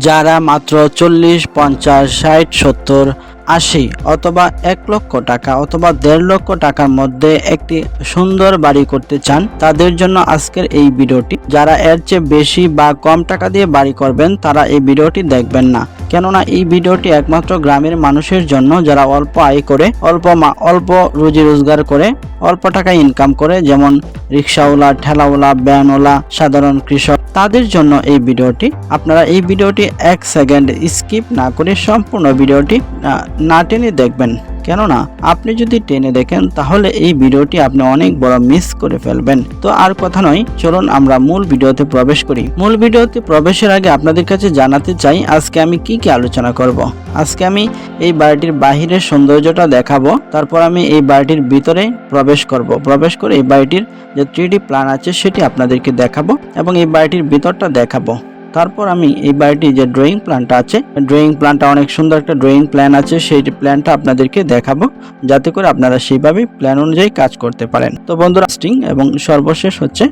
যারা মাত্র চল্লিশ পঞ্চাশ ষাট সত্তর আশি অথবা এক লক্ষ টাকা অথবা দেড় লক্ষ টাকার মধ্যে একটি সুন্দর বাড়ি করতে চান, তাদের জন্য আজকের এই ভিডিওটি। যারা এর চেয়ে বেশি বা কম টাকা দিয়ে বাড়ি করবেন, তারা এই ভিডিওটি দেখবেন না। কেননা এই ভিডিওটি একমাত্র গ্রামের মানুষের জন্য, যারা অল্প আয় করে, অল্প মা- অল্প রুজি রোজগার করে, অল্প টাকা ইনকাম করে, যেমন রিক্সাওয়ালা, ঠেলাওয়ালা ব্যানওয়ালা সাধারণ কৃষক, তাদের জন্য এই ভিডিওটি। আপনারা এই ভিডিওটি এক সেকেন্ড স্কিপ না করে সম্পূর্ণ ভিডিওটি না টেনে দেখবেন। কেননা, আপনি যদি টেনে দেখেন, তাহলে এই ভিডিওটি আপনি অনেক বড় মিস করে ফেলবেন। তো আর কথা নয়, চলুন আমরা মূল ভিডিওতে প্রবেশ করি। মূল ভিডিওতে প্রবেশের আগে আপনাদের কাছে জানাতে চাই, আজকে আমি কি কি আলোচনা করব। আজকে আমি এই বাড়িটির বাহিরের সৌন্দর্যটা দেখাবো, তারপর আমি এই বাড়িটির ভিতরে প্রবেশ করব। প্রবেশ করে এই বাড়িটির যে থ্রি প্ল্যান আছে, সেটি আপনাদেরকে দেখাবো এবং এই বাড়িটির ভিতরটা দেখাবো। তারপর আমি এই বাড়িটি যে ড্রয়িং প্ল্যানটা আছে ড্রয়িং প্ল্যানটা অনেক সুন্দর একটা ড্রয়িং প্ল্যান আছে, সেই প্ল্যানটা আপনাদেরকে দেখাবো, যাতে করে আপনারা সেইভাবে প্ল্যান অনুযায়ী কাজ করতে পারেন। তো বন্ধুরা এবং সর্বশেষ হচ্ছে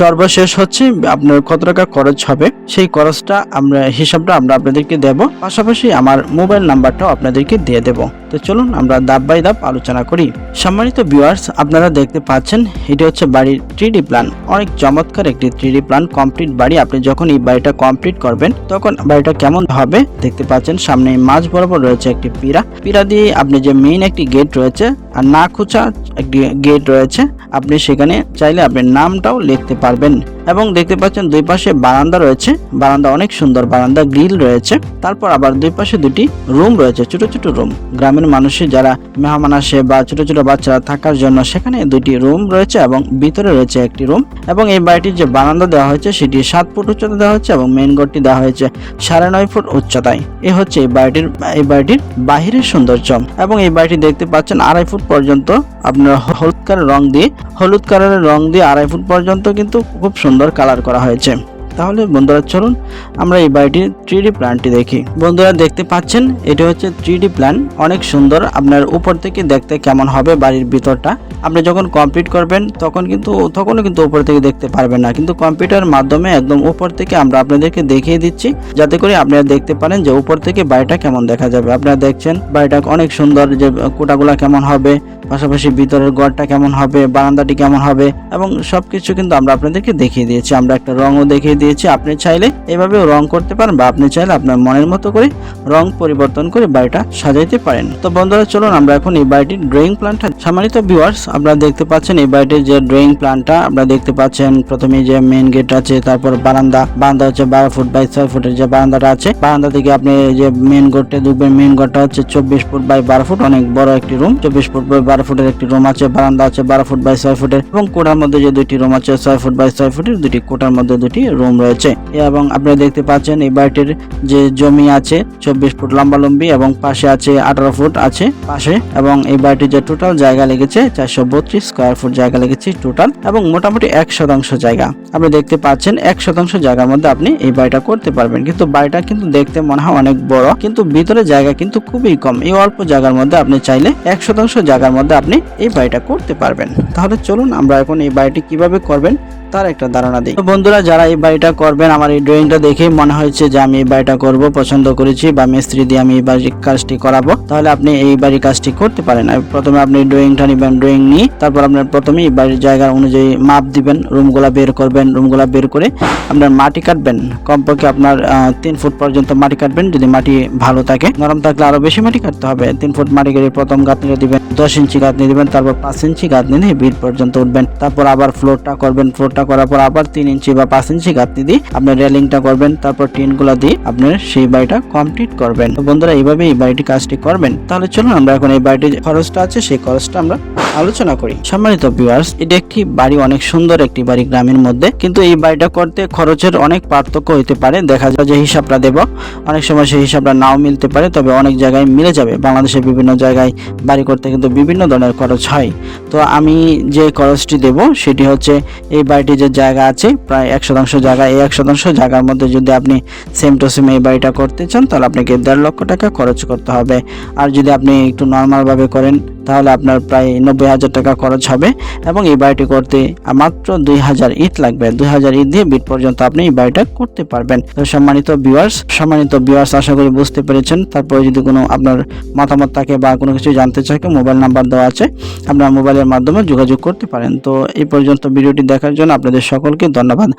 সর্বশেষ হচ্ছে আপনার কত টাকা খরচ হবে? সেই খরচটা আমরা, হিসাবটা আমরা আপনাদেরকে দেব। পাশাপাশি আমার মোবাইল নাম্বারটাও আপনাদেরকে দিয়ে দেব। তো চলুন আমরা ধাপ বাই ধাপ আলোচনা করি। সম্মানিত ভিউয়ার্স আপনারা দেখতে পাচ্ছেন, এটি হচ্ছে বাড়ির থ্রি প্ল্যান অনেক চমৎকার একটি থ্রি প্ল্যান কমপ্লিট বাড়ি। আপনি যখন এই বাড়িটা কমপ্লিট করবেন, তখন বাড়িটা কেমন হবে দেখতে পাচ্ছেন। সামনে মাঝ বরাবর রয়েছে একটি পিরা। পিরা দিয়ে আপনি যে মেইন একটি গেট রয়েছে, আর না খুচা একটি গেট রয়েছে আপনি সেখানে চাইলে আপনার নামটাও লিখতে পারবেন। এবং দেখতে পাচ্ছেন দুই পাশে বারান্দা রয়েছে। বারান্দা অনেক সুন্দর, বারান্দা গ্রিল রয়েছে। তারপর আবার দুই পাশে দুটি রুম রয়েছে, ছোট ছোট রুম। গ্রামের মানুষের যারা মেহমান আসে বা ছোট ছোট বাচ্চারা থাকার জন্য সেখানে দুটি রুম রয়েছে এবং ভিতরে রয়েছে একটি রুম। এবং এই বাড়িটির যে বারান্দা দেওয়া হয়েছে, সেটি সাত ফুট উচ্চতা দেওয়া হয়েছে এবং মেইন গেটটি দেওয়া হয়েছে সাড়ে নয় ফুট উচ্চতায়। এ হচ্ছে এই বাড়িটির এই বাড়িটির বাহিরের সৌন্দর্য। এবং এই বাড়িটি দেখতে পাচ্ছেন আড়াই ফুট পর্যন্ত, আপনার হলুদ কালার রং দিয়ে, হলুদ কালারের রং দিয়ে আড়াই ফুট পর্যন্ত কিন্তু খুব সুন্দর কালার করা হয়েছে। তাহলে বন্ধুরা চলুন আমরা এই বাড়িটির থ্রি প্ল্যানটি দেখি। বন্ধুরা দেখতে পাচ্ছেন, এটি হচ্ছে থ্রি প্ল্যান অনেক সুন্দর, আপনার উপর থেকে দেখতে কেমন হবে বাড়ির ভিতরটা। আপনি যখন কমপ্লিট করবেন, তখন কিন্তু, তখনও কিন্তু উপর থেকে দেখতে পারবেন না। কিন্তু কম্পিউটার মাধ্যমে একদম উপর থেকে আমরা আপনাদেরকে দেখিয়ে দিচ্ছি, যাতে করে আপনারা দেখতে পারেন যে উপর থেকে বাড়িটা কেমন দেখা যাবে। আপনারা দেখছেন, বাড়িটা অনেক সুন্দর, যে কোটাগুলা কেমন হবে, পাশাপাশি ভিতরের ঘরটা কেমন হবে, বারান্দাটি কেমন হবে, এবং সবকিছু কিন্তু আমরা আপনাদেরকে দেখিয়ে দিয়েছি। আমরা একটা রঙও দেখিয়ে দিয়েছি, আপনি চাইলে এভাবেও রং করতে পারেন বা আপনি চাইলে আপনার মনের মতো করে রং পরিবর্তন করে বাড়িটা সাজাইতে পারেন। তো বন্ধুরা, চলুন আমরা এখন এই বাড়িটির ড্রয়িং প্ল্যানটা সম্মানিত ভিউয়ার্স আপনারা দেখতে পাচ্ছেন এই বাড়িটির যে ড্রয়িং প্ল্যানটা আপনারা দেখতে পাচ্ছেন প্রথমে যে মেইন গেট আছে, তারপর বারান্দা। বারান্দা হচ্ছে বারো ফুট বাই ছয় ফুটের যে বারান্দাটা আছে, বারান্দা থেকে আপনি যে মেইন গেটে ঢুকবেন মেইন গেটটা হচ্ছে চব্বিশ ফুট বাই বারো ফুট, অনেক বড় একটি রুম চব্বিশ ফুট বাই বারো ফুটের একটি রুম আছে, বারান্দা আছে বারো ফুট বাই ছয় ফুটের। এবং কোটার মধ্যে যে দুটি রুম আছে, ছয় ফুট বাই ছয় ফুটের দুটি কোটার মধ্যে দুটি রুম রয়েছে। এবং আপনারা দেখতে পাচ্ছেন এই বাড়িটির যে জমি আছে, চব্বিশ ফুট লম্বা লম্বি এবং পাশে আছে আঠারো ফুট আছে পাশে। এবং এই বাড়িটির যে টোটাল জায়গা লেগেছে, চারশো বত্রিশ স্কোয়ার ফুট জায়গা লেগেছে টোটাল এবং মোটামুটি এক শতাংশ জায়গা। আপনি দেখতে পাচ্ছেন এক শতাংশ জায়গার মধ্যে আপনি এই বাড়িটা করতে পারবেন। কিন্তু বাড়িটা কিন্তু দেখতে মনে হয় অনেক বড়, কিন্তু ভিতরে জায়গা কিন্তু খুবই কম। এই অল্প জায়গার মধ্যে আপনি চাইলে এক শতাংশ জায়গার মধ্যে আপনি এই বাড়িটা করতে পারবেন। তাহলে চলুন আমরা এখন এই বাড়িটি কীভাবে করবেন তার একটা ধারণা দিই। বন্ধুরা, যারা এই বাড়িটা করবেন, আমার এই ড্রয়িংটা দেখেই মনে হয়েছে যে আমি এই বাড়িটা করব, পছন্দ করেছি বা মিস্ত্রি দিয়ে আমি এই বাড়ির কাজটি করাবো। তাহলে আপনি এই বাড়ির কাজটি করতে পারেন। প্রথমে আপনি ড্রয়িংটা নেবেন ড্রয়িং নিয়ে। তারপর আপনার প্রথমে এই বাড়ির জায়গা অনুযায়ী মাপ দিবেন, রুমগুলা বের করবেন, রুমগুলা বের করে আপনার মাটি কাটবেন। কমপক্ষে আপনার তিন ফুট পর্যন্ত মাটি কাটবেন, যদি মাটি ভালো থাকে। নরম থাকলে আরও বেশি মাটি কাটতে হবে। তিন ফুট মাটি কেটে প্রথম গাঁথনিটা দিবেন, দশ ইঞ্চি গাঁথনি দিবেন, তারপর পাঁচ ইঞ্চি গাঁথনি দিয়ে বিট পর্যন্ত উঠবেন। তারপর আবার ফ্লোরটা করবেন ফ্লোরটা করার পর আবার তিন ইঞ্চি বা পাঁচ ইঞ্চি গাঁথনি দিয়ে আপনার রেলিংটা করবেন, তারপর টিনগুলা দিয়ে আপনার সেই বাড়িটা কমপ্লিট করবেন। তো বন্ধুরা এইভাবে এই বাড়িটি কাজটি করবেন। তাহলে চলুন আমরা এখন এই বাড়িটির খরচটা আছে, সেই খরচটা আমরা আলোচনা করি। সম্মানিত ভিউয়ার্স এটি একটি বাড়ি, অনেক সুন্দর একটি বাড়ি গ্রামের মধ্যে। কিন্তু এই বাড়িটা করতে খরচের অনেক পার্থক্য হতে পারে। দেখা যায় যে হিসাবটা দেব, অনেক সময় সেই হিসাবটা নাও মিলতে পারে, তবে অনেক জায়গায় মিলে যাবে। বাংলাদেশের বিভিন্ন জায়গায় বাড়ি করতে কিন্তু বিভিন্ন ধরনের খরচ হয়। তো আমি যে খরচটি দেব, সেটি হচ্ছে এই বাড়িটির যে জায়গা আছে, প্রায় এক শতাংশ জায়গা। এই এক শতাংশ জায়গার মধ্যে যদি আপনি সেম টু সেম এই বাড়িটা করতে চান, তাহলে আপনাকে দেড় লক্ষ টাকা খরচ করতে হবে। আর যদি আপনি একটু নর্মালভাবে করেন তাহলে আপনার প্রায় নব্বই হাজার টাকা খরচ হবে এবং এই বাড়িটি করতে মাত্র দুই হাজার ইট লাগবে। দুই হাজার ইট দিয়ে বিট পর্যন্ত আপনি এই বাড়িটা করতে পারবেন। তো সম্মানিত ভিউয়ার্স সম্মানিত ভিউয়ার্স আশা করি বুঝতে পেরেছেন। তারপরে যদি কোনো আপনার মতামত থাকে বা কোনো কিছু জানতে চায় মোবাইল নাম্বার দেওয়া আছে। আপনার মোবাইলের মাধ্যমে যোগাযোগ করতে পারেন। তো এই পর্যন্ত ভিডিওটি দেখার জন্য আপনাদের সকলকে ধন্যবাদ।